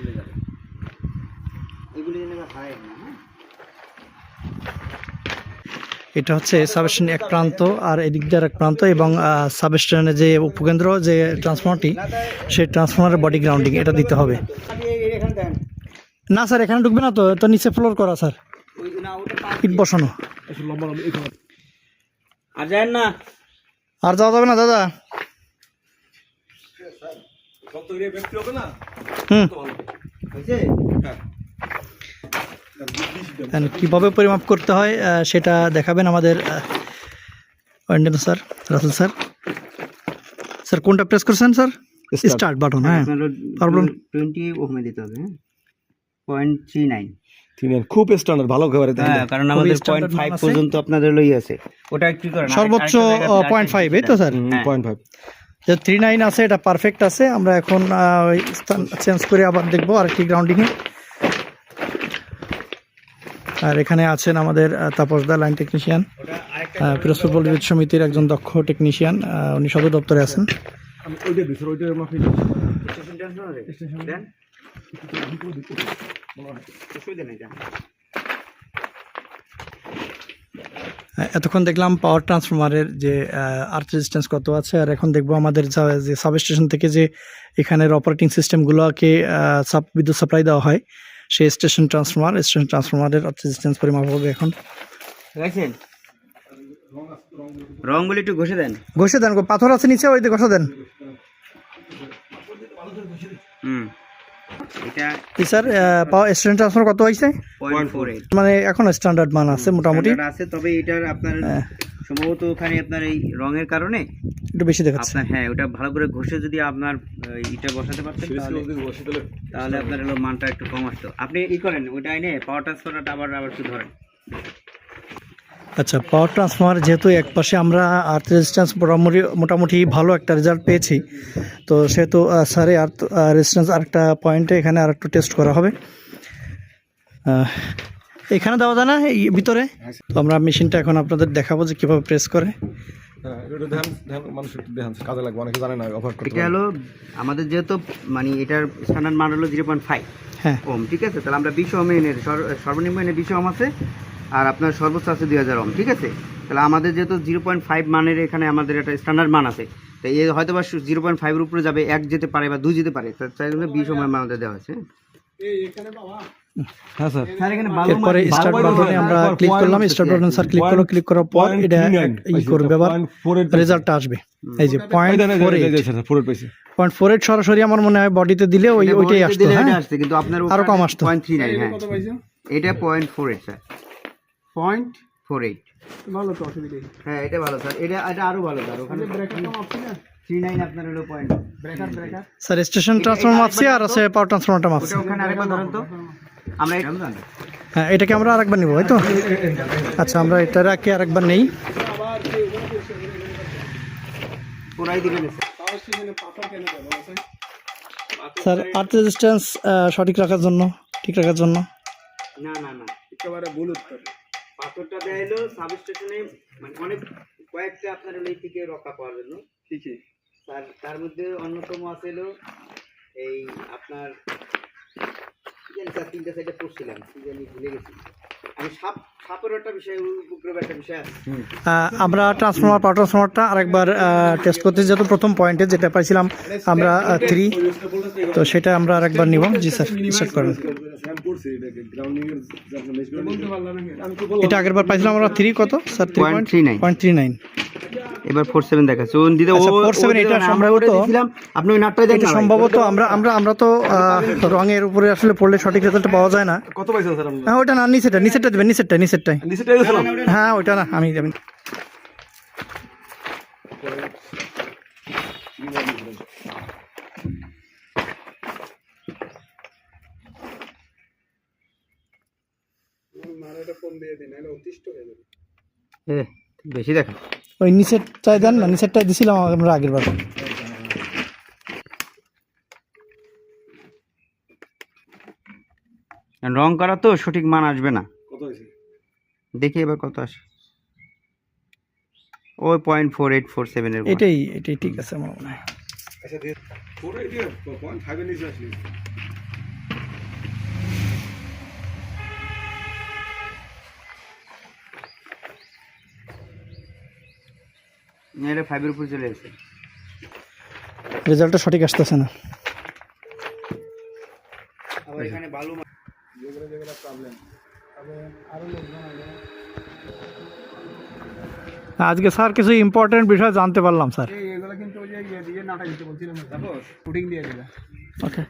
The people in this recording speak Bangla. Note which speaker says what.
Speaker 1: চলে যাবে। এগুলি যেন হারায় না হ্যাঁ?
Speaker 2: এটা হচ্ছে সাবস্টেশন এক প্রান্ত আর এদিক দিয়ে এক প্রান্ত এবং সাবস্টেশনের যে উপকেন্দ্র যে ট্রান্সফর্মারটি সেই ট্রান্সফর্মারের বডি গ্রাউন্ডিং এটা দিতে হবে। না স্যার এখানে ঢুকবে না তো তো নিচে ফ্লোর করা স্যার।
Speaker 1: না
Speaker 2: ইট বসানো।
Speaker 1: আর যায় না।
Speaker 2: আর যাওয়া যাবে না দাদা? And কীভাবে পরিমাপ করতে হয় সেটা দেখাবেন আমাদের স্যার রাসেল স্যার। স্যার কোনটা প্রেস করছেন স্যার? স্টার্ট বাটন হ্যাঁ। তারপর?
Speaker 1: টোয়েন্টি ওহমে দিতে হবে হ্যাঁ? পয়েন্ট থ্রি নাইন
Speaker 3: ঠিক আছে খুব স্ট্যান্ডার্ড ভালো খাবারে
Speaker 1: হ্যাঁ কারণ আমাদের পয়েন্ট ফাইভ পর্যন্ত আপনাদের লই আছে। ওটা কি করেন
Speaker 2: সর্বোচ্চ পয়েন্ট ফাইভ এই তো স্যার।
Speaker 1: হ্যাঁ।
Speaker 3: পয়েন্ট ফাইভ
Speaker 2: যে থ্রি নাইন আছে এটা পারফেক্ট আছে। আমরা এখন ওই স্থান চেঞ্জ করে আবার দেখব আর আরেকটি গ্রাউন্ডিংয়ে আর এখানে আছেন আমাদের আহ, তাপস দা লাইন টেকনিশিয়ান পিরোজপুর পল্লী সমিতির একজন দক্ষ টেকনিশিয়ান উনি সদর দপ্তরে আছেন।
Speaker 3: ওইটা দিছি ওইটা মাফি
Speaker 1: দেন অসুবিধা নেই যান।
Speaker 2: আহ, এতক্ষণ দেখলাম পাওয়ার ট্রান্সফরমারের যে আর্থ রেজিস্ট্যান্স কত আছে আর এখন দেখব আমাদের যা- সাবস্টেশন থেকে যে এখানের অপারেটিং সিস্টেমগুলোকে সাব বিদ্যুৎ সাপ্লাই দেওয়া হয় সেই স্টেশন ট্রান্সফরমার স্টেশন ট্রান্সফরমারের আর্থ রেজিস্ট্যান্স পরিমাপ হবে এখন।
Speaker 1: দেখেছেন রংগুলি একটু ঘষে দেন।
Speaker 2: ঘষে দেন পাথর আছে নিচে ওই দিয়ে ঘষে দেন।
Speaker 1: হুম।
Speaker 2: স্যার পাওয়ার ট্রান্সফার কত হয়েছে? মানে এখন স্ট্যান্ডার্ড মান আছে মোটামুটি।
Speaker 1: আছে তবে এটার আপনার
Speaker 2: হ্যাঁ।
Speaker 1: সম্ভবত ওখানে আপনার এই রঙের কারণে
Speaker 2: একটু বেশি দেখাচ্ছে।
Speaker 1: আপনার হ্যাঁ ওটা ভালো করে ঘষে যদি আপনার ইটা বসাতে পারতেন তাহলে তাহলে আপনার হলো মানটা একটু কম আসতো। আপনি ই করেন ওটা এনে পাওয়ার ট্রান্সফারটা আবার আবার একটু ধরেন।
Speaker 2: আচ্ছা পাওয়ার ট্রান্সফরমার যেহেতু এক পাশে আমরা আর্থ রেজিস্ট্যান্স মোটামুটি মোটামুটি ভালো একটা রেজাল্ট পেয়েছি তো সেহেতু স্যারে আর্থ রেজিস্ট্যান্স আরেকটা পয়েন্টে এখানে আর একটু টেস্ট করা হবে। এখানে দেওয়া যায় না এই ভিতরে? তো আমরা মেশিনটা এখন আপনাদের দেখাবো যে কীভাবে প্রেস করে।
Speaker 3: হ্যাঁ এটা
Speaker 1: হলো আমাদের যেহেতু মানে এটার স্ট্যান্ডার্ড মান হলো জিরো পয়েন্ট ফাইভ
Speaker 2: হ্যাঁ।
Speaker 1: ওম ঠিক আছে? তাহলে আমরা বিশ ওমে এনে সর্বনিম্ন এনে বিশ ওম আছে আর আপনার সর্বোচ্চ আছে দুই হাজার ওম ঠিক আছে? তাহলে আমাদের যেহেতু জিরো পয়েন্ট ফাইভ মানের এখানে আমাদের একটা স্ট্যান্ডার্ড মান আছে তো এ হয়তো বা জিরো পয়েন্ট ফাইভের উপরে যাবে এক যেতে পারে বা দুই যেতে পারে তাই জন্য বিশ ওমের আমাদের দেওয়া আছে।
Speaker 3: হ্যাঁ স্যার।
Speaker 1: স্যার
Speaker 2: এরপরে স্টার্ট বাটনে আমরা ক্লিক করলাম স্টার্ট বাটন স্যার ক্লিক করল ক্লিক করার পর এটা ই করবে এবার রেজাল্টটা আসবে। এই যে point four eight point four eight সরাসরি আমার মনে হয় বডিতে দিলে ওই ওইটাই আসতো হ্যাঁ?
Speaker 1: আসছে কিন্তু আপনার
Speaker 2: আরও কম আসতো।
Speaker 1: পয়েন্ট থ্রি নাইন হ্যাঁ। এটা point four eight sir. Point four eight.
Speaker 2: ভালো তো অসুবিধা
Speaker 1: হ্যাঁ এটা ভালো স্যার। এটা এটা আরও ভালো স্যার। ওখানে থ্রি নাইন আপনার হলো point breaker breaker
Speaker 2: sir station transformer মাপছি আর আছে পাওয়ার ট্রান্সফর্মারটা মাপছি।
Speaker 1: ওটা ওখানে আরেকবার ধরেন তো। আমরা
Speaker 2: হ্যাঁ এটাকে আমরা আরেকবার নিব তাই তো? আচ্ছা আমরা এটাকে আরেকবার নেই। স্যার। আর্থ রেজিস্ট্যান্স সঠিক রাখার জন্য ঠিক রাখার জন্য।
Speaker 1: না না না। একেবারে ভুল উত্তর। পাথরটা দেয়া হলো সাব স্টেশনে মানে অনেক কয়েকটা আপনার হলো এই থেকে রক্ষা পাওয়ার জন্য। ঠিকই। তার তার মধ্যে অন্যতম আছে হলো এই আপনার তিনটা সাইডে পড়ছিলাম কি জানি ভুলে গেছি।
Speaker 2: আমরা ট্রান্সফর্মার পাওয়ার ট্রান্সফর্মারটা আরেকবার টেস্ট করতে যেহেতু প্রথম পয়েন্টে যেটা পাইছিলাম আমরা থ্রি তো সেটা আমরা আরেকবার নিব। জি স্যার স্টার্ট করেন। এটা আগের বার পাইছিলাম আমরা থ্রি কত? Sir three point
Speaker 1: three nine
Speaker 2: point three nine
Speaker 1: এবার ফোর সেভেন দেখাচ্ছে। ও দিদা
Speaker 2: আচ্ছা, 47 এটা সম্ভবত-
Speaker 1: আপনি ওই নাটটাই দেখেন
Speaker 2: সম্ভবত আমরা আমরা আমরা তো রঙের উপরে আসলে পড়লে সঠিক রেজাল্ট পাওয়া যায় না।
Speaker 3: কত পাইছেন স্যার
Speaker 2: হ্যাঁ ওইটা না নিচেটা নিচেরটা দেবেন নিচেরটা নিচেরটাই।
Speaker 3: নিচেটা
Speaker 2: হ্যাঁ ওইটা না আমি দেবেন
Speaker 1: বেশি দেখেন।
Speaker 2: ওই নিচেরটাই দেন না নিচেরটাই দিছিলাম আমরা আগের বার
Speaker 1: রং করা তো সঠিক মান আসবে না। দেখি এবার কত আসে। ওই পয়েন্ট ফোর এইট ফোর সেভেনের
Speaker 2: এটাই এটাই ঠিক আছে আমার মনে হয়।
Speaker 3: আচ্ছা দিয়ে ফোর এইট পয়েন্ট ফাইভের নিচে আসলে
Speaker 1: এটা ফাইভের উপরে চলে এসেছে
Speaker 2: রেজাল্টটা সঠিক আসতেছে না।
Speaker 1: আবার এখানে বালু
Speaker 2: আজকে স্যার কিছু ইম্পর্টেন্ট বিষয় জানতে পারলাম স্যার।
Speaker 4: এগুলো কিন্তু ওই যে ইয়ে দিয়ে নাটা দিতে বলছিলাম। দিয়ে
Speaker 2: ওকে